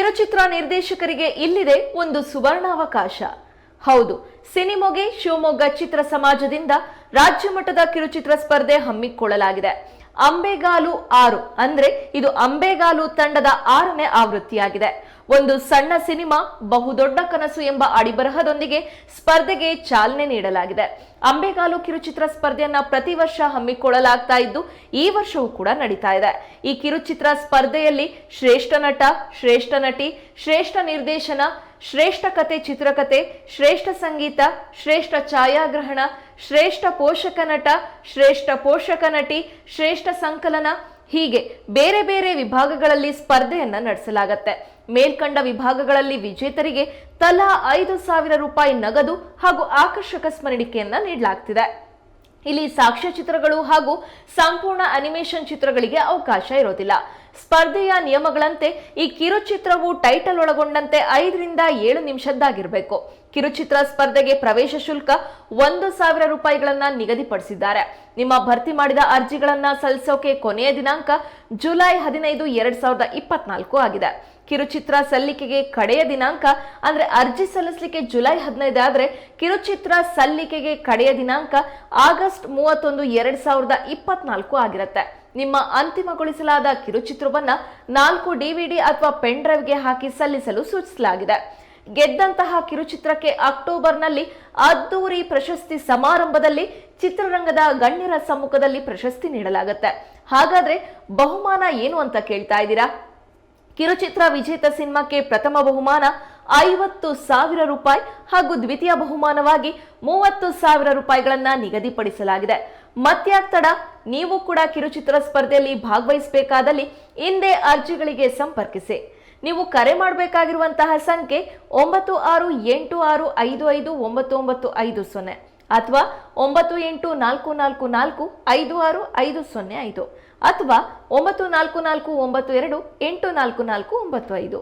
ಕಿರುಚಿತ್ರ ನಿರ್ದೇಶಕರಿಗೆ ಇಲ್ಲಿದೆ ಒಂದು ಸುವರ್ಣಾವಕಾಶ. ಹೌದು, ಸಿನಿಮೊಗೆ ಶಿವಮೊಗ್ಗ ಚಿತ್ರ ಸಮಾಜದಿಂದ ರಾಜ್ಯ ಮಟ್ಟದ ಕಿರುಚಿತ್ರ ಸ್ಪರ್ಧೆ ಹಮ್ಮಿಕೊಳ್ಳಲಾಗಿದೆ. ಅಂಬೆಗಾಲು ಆರು ಅಂದ್ರೆ ಇದು ಅಂಬೆಗಾಲು ತಂಡದ ಆರನೇ ಆವೃತ್ತಿಯಾಗಿದೆ. ಒಂದು ಸಣ್ಣ ಸಿನಿಮಾ, ಬಹುದೊಡ್ಡ ಕನಸು ಎಂಬ ಅಡಿಬರಹದೊಂದಿಗೆ ಸ್ಪರ್ಧೆಗೆ ಚಾಲನೆ ನೀಡಲಾಗಿದೆ. ಅಂಬೆಗಾಲು ಕಿರುಚಿತ್ರ ಸ್ಪರ್ಧೆಯನ್ನ ಪ್ರತಿ ವರ್ಷ ಹಮ್ಮಿಕೊಳ್ಳಲಾಗ್ತಾ ಇದ್ದು, ಈ ವರ್ಷವೂ ಕೂಡ ನಡೀತಾ ಇದೆ. ಈ ಕಿರುಚಿತ್ರ ಸ್ಪರ್ಧೆಯಲ್ಲಿ ಶ್ರೇಷ್ಠ ನಟ, ಶ್ರೇಷ್ಠ ನಟಿ, ಶ್ರೇಷ್ಠ ನಿರ್ದೇಶನ ಶ್ರೇಷ್ಠ ಕತೆ ಚಿತ್ರಕತೆ, ಶ್ರೇಷ್ಠ ಸಂಗೀತ, ಶ್ರೇಷ್ಠ ಛಾಯಾಗ್ರಹಣ, ಶ್ರೇಷ್ಠ ಪೋಷಕ ನಟ, ಶ್ರೇಷ್ಠ ಪೋಷಕ ನಟಿ, ಶ್ರೇಷ್ಠ ಸಂಕಲನ ಹೀಗೆ ಬೇರೆ ಬೇರೆ ವಿಭಾಗಗಳಲ್ಲಿ ಸ್ಪರ್ಧೆಯನ್ನು ನಡೆಸಲಾಗತ್ತೆ. ಮೇಲ್ಕಂಡ ವಿಭಾಗಗಳಲ್ಲಿ ವಿಜೇತರಿಗೆ ತಲಾ ಐದು ಸಾವಿರ ರೂಪಾಯಿ ನಗದು ಹಾಗೂ ಆಕರ್ಷಕ ಸ್ಮರಣಿಕೆಯನ್ನ ನೀಡಲಾಗ್ತಿದೆ. ಇಲ್ಲಿ ಸಾಕ್ಷ್ಯ ಚಿತ್ರಗಳು ಹಾಗೂ ಸಂಪೂರ್ಣ ಅನಿಮೇಷನ್ ಚಿತ್ರಗಳಿಗೆ ಅವಕಾಶ ಇರೋದಿಲ್ಲ. ಸ್ಪರ್ಧೆಯ ನಿಯಮಗಳಂತೆ ಈ ಕಿರುಚಿತ್ರವು ಟೈಟಲ್ ಒಳಗೊಂಡಂತೆ ಐದರಿಂದ ಏಳು ನಿಮಿಷದ್ದಾಗಿರಬೇಕು. ಕಿರುಚಿತ್ರ ಸ್ಪರ್ಧೆಗೆ ಪ್ರವೇಶ ಶುಲ್ಕ ಒಂದು ಸಾವಿರ ರೂಪಾಯಿಗಳನ್ನ ನಿಗದಿಪಡಿಸಿದ್ದಾರೆ. ನಿಮ್ಮ ಭರ್ತಿ ಮಾಡಿದ ಅರ್ಜಿಗಳನ್ನ ಸಲ್ಲಿಸೋಕೆ ಕೊನೆಯ ದಿನಾಂಕ ಜುಲೈ ಹದಿನೈದು, ಎರಡ್ ಸಾವಿರದ ಇಪ್ಪತ್ನಾಲ್ಕು ಆಗಿದೆ. ಕಿರುಚಿತ್ರ ಸಲ್ಲಿಕೆಗೆ ಕಡೆಯ ದಿನಾಂಕ, ಅಂದ್ರೆ ಅರ್ಜಿ ಸಲ್ಲಿಸಲಿಕ್ಕೆ ಜುಲೈ ಹದಿನೈದು ಆದ್ರೆ ಕಿರುಚಿತ್ರ ಸಲ್ಲಿಕೆಗೆ ಕಡೆಯ ದಿನಾಂಕ ಆಗಸ್ಟ್ ಮೂವತ್ತೊಂದು ಎರಡ್ ಸಾವಿರದ ಇಪ್ಪತ್ನಾಲ್ಕು ಆಗಿರುತ್ತೆ. ನಿಮ್ಮ ಅಂತಿಮಗೊಳಿಸಲಾದ ಕಿರುಚಿತ್ರವನ್ನ ನಾಲ್ಕು ಡಿವಿಡಿ ಅಥವಾ ಪೆನ್ ಡ್ರೈವ್ಗೆ ಹಾಕಿ ಸಲ್ಲಿಸಲು ಸೂಚಿಸಲಾಗಿದೆ. ಗೆದ್ದಂತಹ ಕಿರುಚಿತ್ರಕ್ಕೆ ಅಕ್ಟೋಬರ್ನಲ್ಲಿ ಅದ್ದೂರಿ ಪ್ರಶಸ್ತಿ ಸಮಾರಂಭದಲ್ಲಿ ಚಿತ್ರರಂಗದ ಗಣ್ಯರ ಸಮ್ಮುಖದಲ್ಲಿ ಪ್ರಶಸ್ತಿ ನೀಡಲಾಗುತ್ತೆ. ಹಾಗಾದ್ರೆ ಬಹುಮಾನ ಏನು ಅಂತ ಕೇಳ್ತಾ ಇದ್ದೀರಾ? ಕಿರುಚಿತ್ರ ವಿಜೇತ ಸಿನಿಮಾಕ್ಕೆ ಪ್ರಥಮ ಬಹುಮಾನ ಐವತ್ತು ಸಾವಿರ ರೂಪಾಯಿ ಹಾಗೂ ದ್ವಿತೀಯ ಬಹುಮಾನವಾಗಿ ಮೂವತ್ತು ಸಾವಿರ ರೂಪಾಯಿಗಳನ್ನ ನಿಗದಿಪಡಿಸಲಾಗಿದೆ. ಮತ್ಯಾಗ್ತಡ ನೀವು ಕೂಡ ಕಿರುಚಿತ್ರ ಸ್ಪರ್ಧೆಯಲ್ಲಿ ಭಾಗವಹಿಸಬೇಕಾದಲ್ಲಿ ಹಿಂದೆ ಅರ್ಜಿಗಳಿಗೆ ಸಂಪರ್ಕಿಸಿ. ನೀವು ಕರೆ ಮಾಡಬೇಕಾಗಿರುವಂತಹ ಸಂಖ್ಯೆ ಒಂಬತ್ತು ಆರು ಎಂಟು ಆರು ಐದು ಐದು ಒಂಬತ್ತು ಒಂಬತ್ತು ಐದು ಸೊನ್ನೆ. ಅಥವಾ ಒಂಬತ್ತು ಎಂಟು ನಾಲ್ಕು ನಾಲ್ಕು ನಾಲ್ಕು ಐದು ಆರು ಐದು ಸೊನ್ನೆ ಐದು ಅಥವಾ ಒಂಬತ್ತು ನಾಲ್ಕು ನಾಲ್ಕು ಒಂಬತ್ತು ಎರಡು ಎಂಟು ನಾಲ್ಕು ನಾಲ್ಕು ಒಂಬತ್ತು ಐದು.